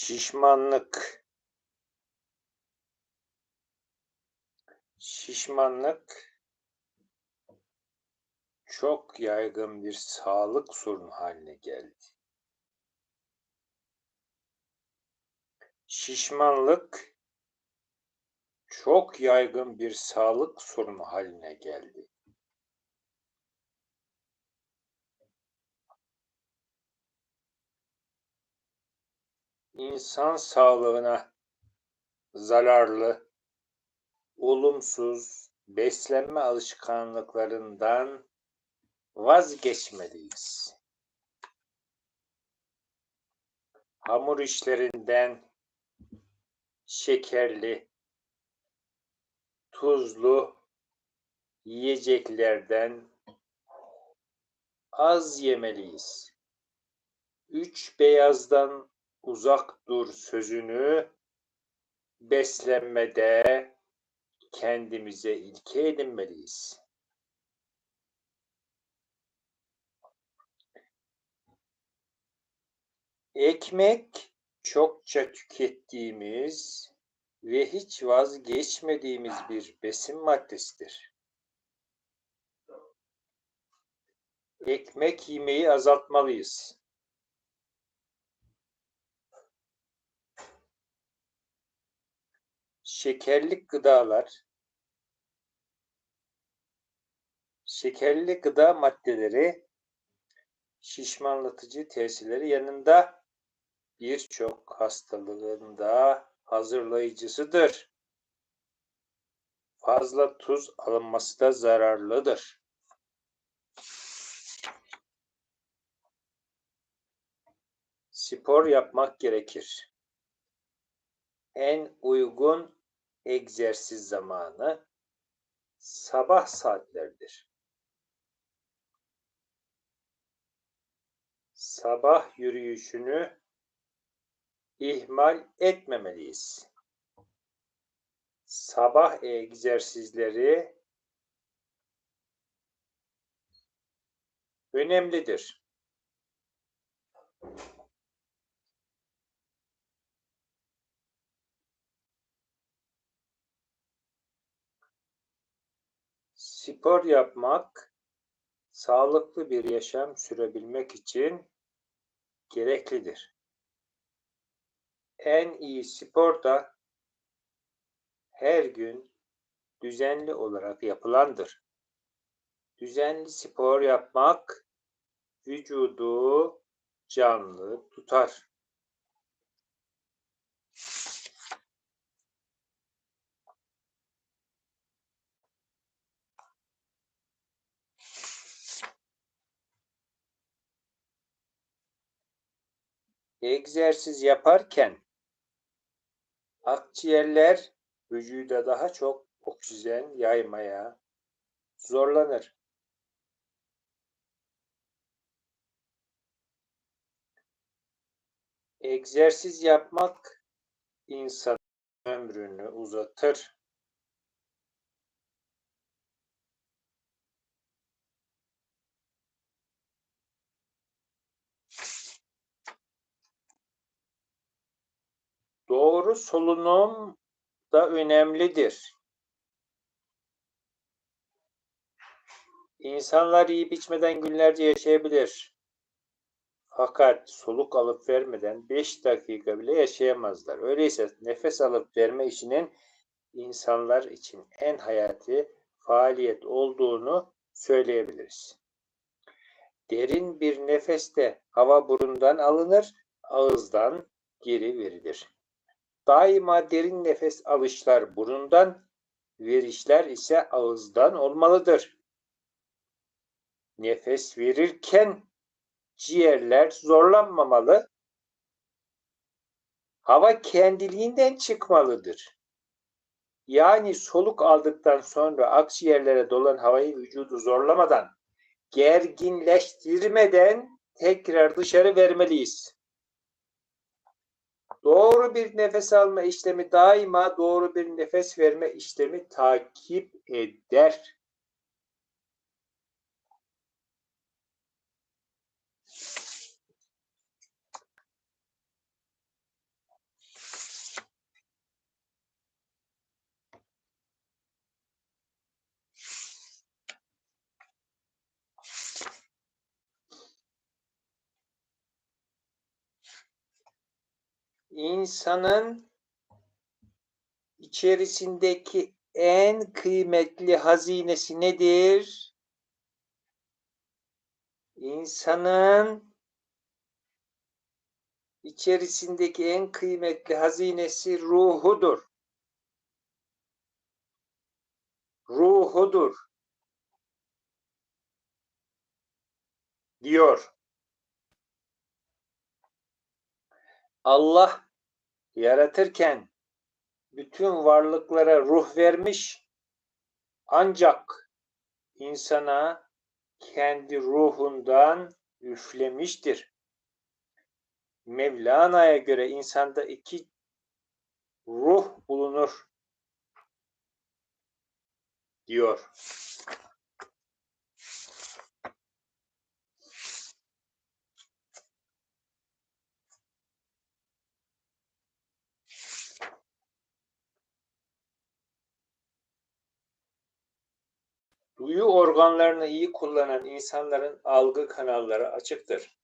Şişmanlık. Şişmanlık çok yaygın bir sağlık sorunu haline geldi. Şişmanlık çok yaygın bir sağlık sorunu haline geldi. İnsan sağlığına zararlı, olumsuz beslenme alışkanlıklarından vazgeçmeliyiz. Hamur işlerinden şekerli, tuzlu yiyeceklerden az yemeliyiz. Üç beyazdan uzak dur sözünü beslenmede kendimize ilke edinmeliyiz. Ekmek çokça tükettiğimiz ve hiç vazgeçmediğimiz bir besin maddesidir. Ekmek yemeyi azaltmalıyız. Şekerli gıdalar şekerli gıda maddeleri şişmanlatıcı tesirleri yanında birçok hastalığın da hazırlayıcısıdır. Fazla tuz alınması da zararlıdır. Spor yapmak gerekir. En uygun egzersiz zamanı sabah saatleridir. Sabah yürüyüşünü ihmal etmemeliyiz. Sabah egzersizleri önemlidir. Spor yapmak sağlıklı bir yaşam sürebilmek için gereklidir en iyi spor da her gün düzenli olarak yapılandır. Düzenli spor yapmak vücudu canlı tutar. Egzersiz yaparken Akciğerler vücuda daha çok oksijen yaymaya zorlanır. Egzersiz yapmak insan ömrünü uzatır. Doğru solunum da önemlidir. İnsanlar yiyip içmeden günlerce yaşayabilir. Fakat soluk alıp vermeden 5 dakika bile yaşayamazlar. Öyleyse nefes alıp verme işinin insanlar için en hayati faaliyet olduğunu söyleyebiliriz. Derin bir nefeste hava burundan alınır, ağızdan geri verilir. Daima derin nefes alışlar burundan, verişler ise ağızdan olmalıdır. Nefes verirken ciğerler zorlanmamalı. Hava kendiliğinden çıkmalıdır. Yani soluk aldıktan sonra akciğerlere dolan havayı vücudu zorlamadan, gerginleştirmeden tekrar dışarı vermeliyiz. Doğru bir nefes alma işlemi daima doğru bir nefes verme işlemi takip eder. İnsanın içerisindeki en kıymetli hazinesi nedir? İnsanın içerisindeki en kıymetli hazinesi ruhudur. Ruhudur. diyor. Allah yaratırken bütün varlıklara ruh vermiş ancak insana kendi ruhundan üflemiştir. Mevlana'ya göre insanda iki ruh bulunur diyor. Duyu organlarını iyi kullanan insanların algı kanalları açıktır.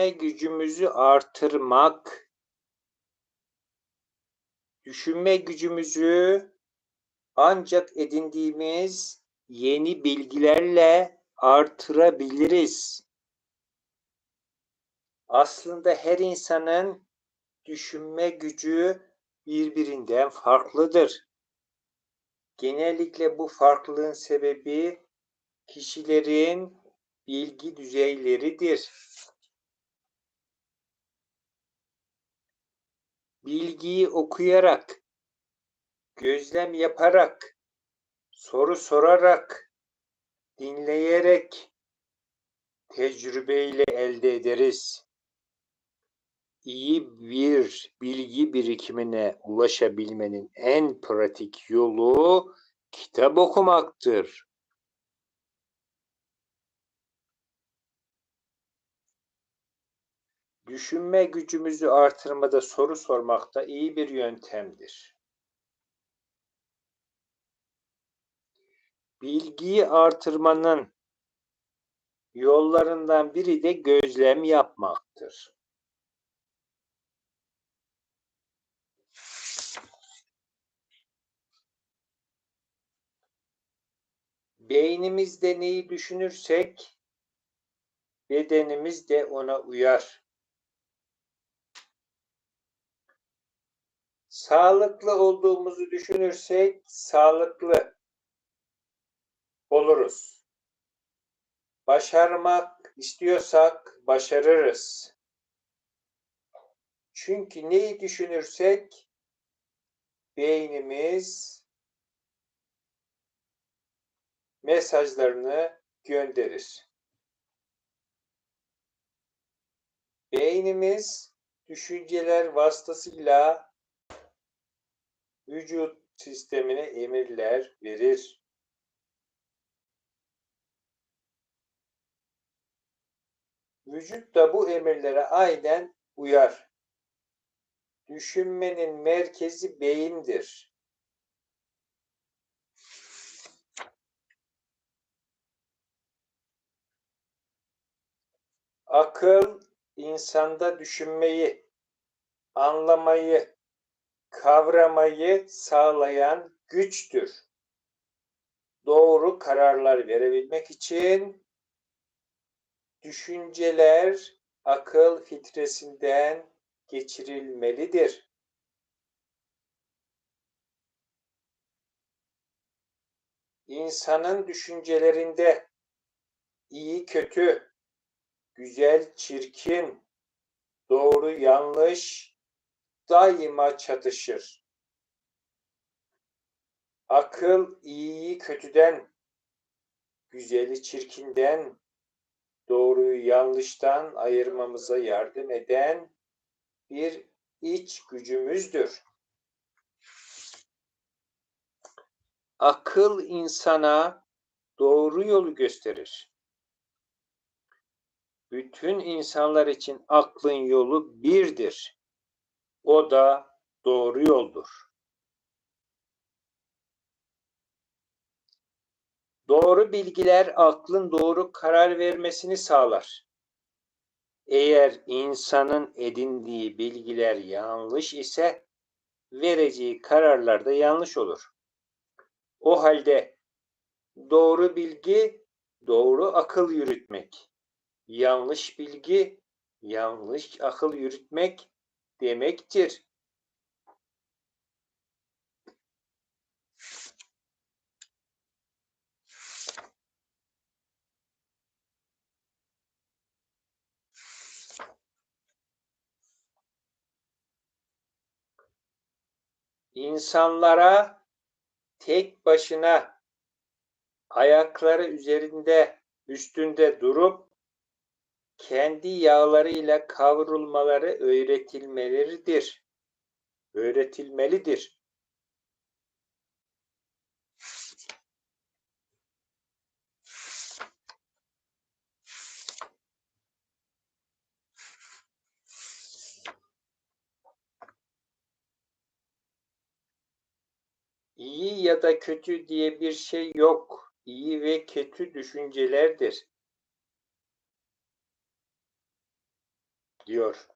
Düşünme gücümüzü artırmak, düşünme gücümüzü ancak edindiğimiz yeni bilgilerle artırabiliriz. Aslında her insanın düşünme gücü birbirinden farklıdır. Genellikle bu farklılığın sebebi kişilerin bilgi düzeyleridir. Bilgiyi okuyarak, gözlem yaparak, soru sorarak, dinleyerek, tecrübeyle elde ederiz. İyi bir bilgi birikimine ulaşabilmenin en pratik yolu kitap okumaktır. Düşünme gücümüzü artırmada soru sormak da iyi bir yöntemdir. Bilgiyi artırmanın yollarından biri de gözlem yapmaktır. Beynimizde neyi düşünürsek bedenimiz de ona uyar. Sağlıklı olduğumuzu düşünürsek sağlıklı oluruz. Başarmak istiyorsak başarırız. Çünkü neyi düşünürsek beynimiz mesajlarını gönderir. Beynimiz düşünceler vasıtasıyla vücut sistemine emirler verir. Vücut da bu emirlere aynen uyar. Düşünmenin merkezi beyindir. Akıl insanda düşünmeyi, anlamayı, kavramayı sağlayan güçtür. Doğru kararlar verebilmek için düşünceler akıl fitresinden geçirilmelidir. İnsanın düşüncelerinde iyi kötü, güzel çirkin, doğru yanlış, daima çatışır. Akıl iyiyi kötüden, güzeli çirkinden, doğruyu yanlıştan ayırmamıza yardım eden bir iç gücümüzdür. Akıl insana doğru yolu gösterir. Bütün insanlar için aklın yolu birdir. O da doğru yoldur. Doğru bilgiler aklın doğru karar vermesini sağlar. Eğer insanın edindiği bilgiler yanlış ise vereceği kararlar da yanlış olur. O halde doğru bilgi doğru akıl yürütmek, yanlış bilgi yanlış akıl yürütmek demektir. İnsanlara tek başına ayakları üzerinde üstünde durup kendi yağlarıyla kavrulmaları öğretilmeleridir. Öğretilmelidir. İyi ya da kötü diye bir şey yok. İyi ve kötü düşüncelerdir. Diyor.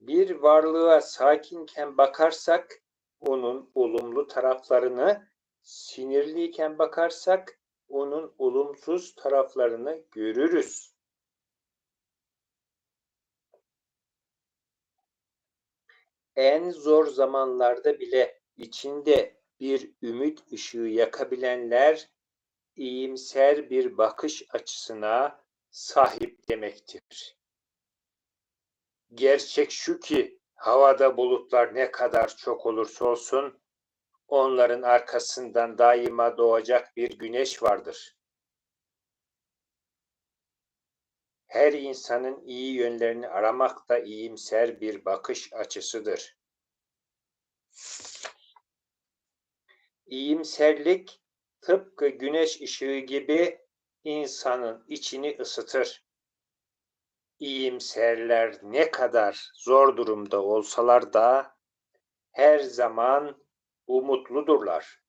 Bir varlığa sakinken bakarsak onun olumlu taraflarını, sinirliyken bakarsak onun olumsuz taraflarını görürüz. En zor zamanlarda bile içinde bir ümit ışığı yakabilenler iyimser bir bakış açısına sahip demektir. Gerçek şu ki havada bulutlar ne kadar çok olursa olsun onların arkasından daima doğacak bir güneş vardır. Her insanın iyi yönlerini aramak da iyimser bir bakış açısıdır. İyimserlik tıpkı güneş ışığı gibi insanın içini ısıtır. İyimserler ne kadar zor durumda olsalar da her zaman umutludurlar.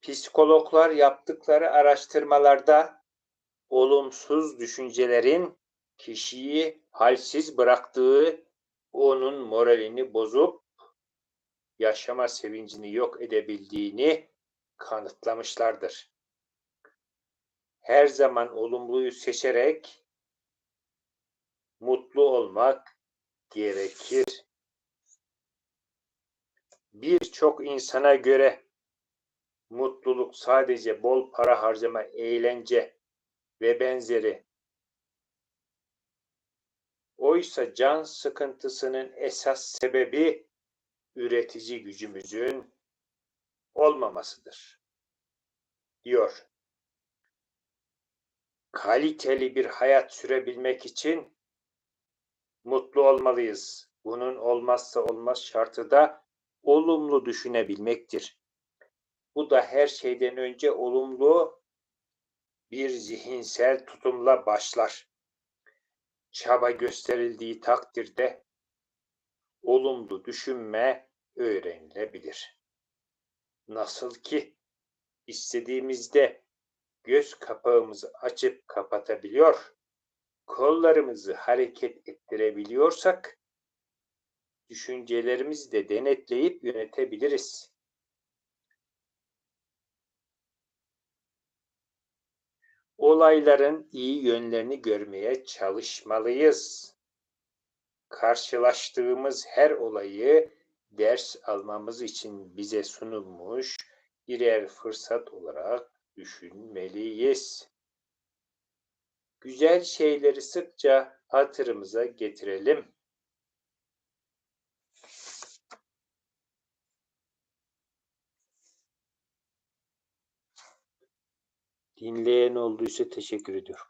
Psikologlar yaptıkları araştırmalarda olumsuz düşüncelerin kişiyi halsiz bıraktığı, onun moralini bozup yaşama sevincini yok edebildiğini kanıtlamışlardır. Her zaman olumluyu seçerek mutlu olmak gerekir. Birçok insana göre mutluluk sadece bol para harcama, eğlence ve benzeri. Oysa can sıkıntısının esas sebebi üretici gücümüzün olmamasıdır. Diyor. Kaliteli bir hayat sürebilmek için mutlu olmalıyız. Bunun olmazsa olmaz şartı da olumlu düşünebilmektir. Bu da her şeyden önce olumlu bir zihinsel tutumla başlar. Çaba gösterildiği takdirde olumlu düşünme öğrenilebilir. Nasıl ki istediğimizde göz kapağımızı açıp kapatabiliyor, kollarımızı hareket ettirebiliyorsak, düşüncelerimizi de denetleyip yönetebiliriz. Olayların iyi yönlerini görmeye çalışmalıyız. Karşılaştığımız her olayı ders almamız için bize sunulmuş birer fırsat olarak düşünmeliyiz. Güzel şeyleri sıkça hatırımıza getirelim. Dinleyen olduysa teşekkür ediyorum.